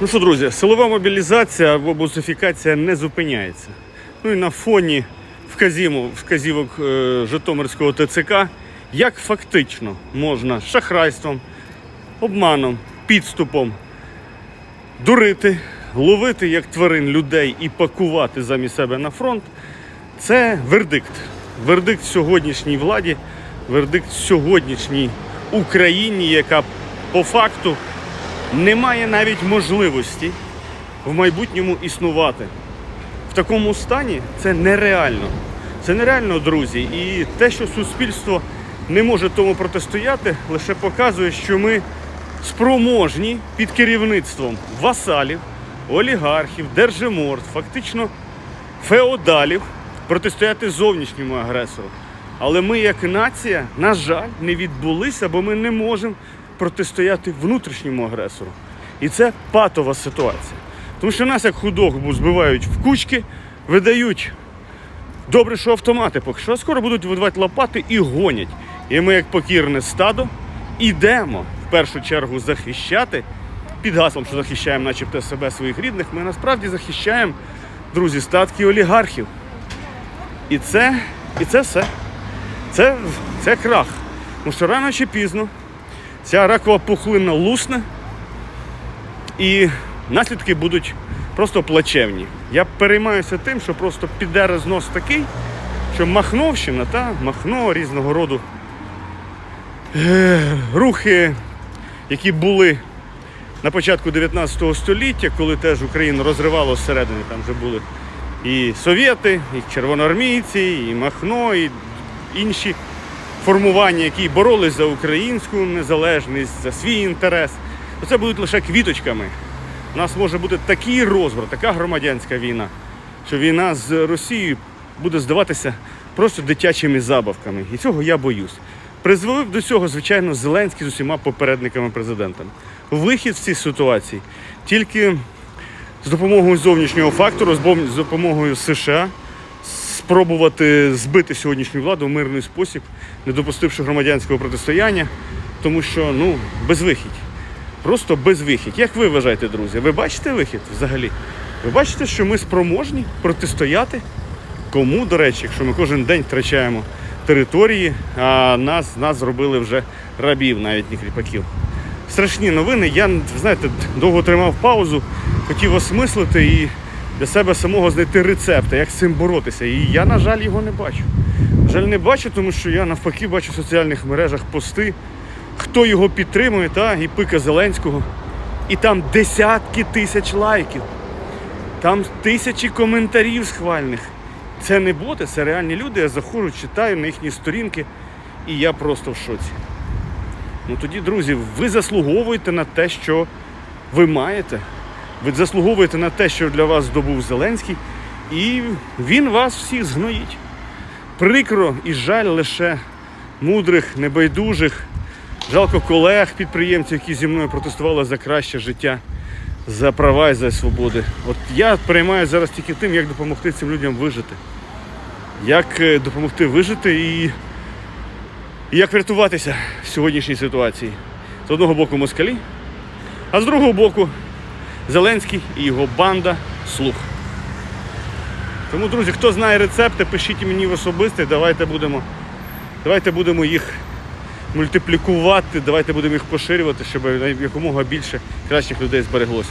Ну що, друзі, силова мобілізація або бусифікація не зупиняється. Ну і на фоні вказівок, е, Житомирського ТЦК, як фактично можна шахрайством, обманом, підступом дурити, ловити як тварин людей і пакувати замість себе на фронт, це вердикт. Вердикт сьогоднішній владі, вердикт сьогоднішній Україні, яка по факту не має навіть можливості в майбутньому існувати. В такому стані це нереально. Це нереально, друзі. І те, що суспільство не може тому протистояти, лише показує, що ми спроможні під керівництвом васалів, олігархів, держиморд, фактично феодалів протистояти зовнішньому агресору. Але ми, як нація, на жаль, не відбулися, бо ми не можемо протистояти внутрішньому агресору. І це патова ситуація. Тому що нас, як худобу, збивають в кучки, видають добре, що автомати поки що, скоро будуть видавати лопати і гонять. І ми, як покірне стадо, ідемо в першу чергу захищати під гаслом, що захищаємо, начебто себе своїх рідних. Ми насправді захищаємо, друзі, статки олігархів. І це, і це все. Це, це крах. Тому що рано чи пізно ця ракова пухлина лусне, і наслідки будуть просто плачевні. Я переймаюся тим, що просто піде рознос такий, що Махновщина та Махно різного роду е, рухи, які були на початку 19 століття, коли теж Україну розривало зсередини, там вже були і совєти, і червоноармійці, і Махно, і інші формування, які боролись за українську незалежність, за свій інтерес, то це будуть лише квіточками. У нас може бути такий розбрат, така громадянська війна, що війна з Росією буде здаватися просто дитячими забавками. І цього я боюсь. Призвелив до цього, звичайно, Зеленський з усіма попередниками президентами. Вихід з цій ситуації тільки з допомогою зовнішнього фактору, з допомогою США спробувати збити сьогоднішню владу в мирний спосіб, не допустивши громадянського протистояння, тому що ну безвихідь. Просто безвихідь. Як ви вважаєте, друзі? Ви бачите вихід взагалі? Ви бачите, що ми спроможні протистояти? Кому, до речі, якщо ми кожен день втрачаємо території, а нас, нас зробили вже рабів, навіть не кріпаків. Страшні новини. Я, знаєте, довго тримав паузу, хотів осмислити і для себе самого знайти рецепти, як з цим боротися. І я, на жаль, його не бачу. На жаль, не бачу, тому що я навпаки бачу в соціальних мережах пости, хто його підтримує, та, і пика Зеленського. І там десятки тисяч лайків. Там тисячі коментарів схвальних. Це не боти, це реальні люди. Я заходжу, читаю на їхні сторінки, і я просто в шоці. Ну тоді, друзі, ви заслуговуєте на те, що ви маєте. Ви заслуговуєте на те, що для вас здобув Зеленський, і він вас всіх згноїть. Прикро і жаль лише мудрих, небайдужих, жалко колег, підприємців, які зі мною протестували за краще життя, за права і за свободи. От я переймаю зараз тільки тим, як допомогти цим людям вижити. Як е, допомогти вижити і як врятуватися в сьогоднішній ситуації. З одного боку москалі, а з другого боку Зеленський і його банда слух. Тому, друзі, хто знає рецепти, пишіть мені в особисті, давайте будемо, давайте будемо їх мультиплікувати, давайте будемо їх поширювати, щоб якомога більше кращих людей збереглося.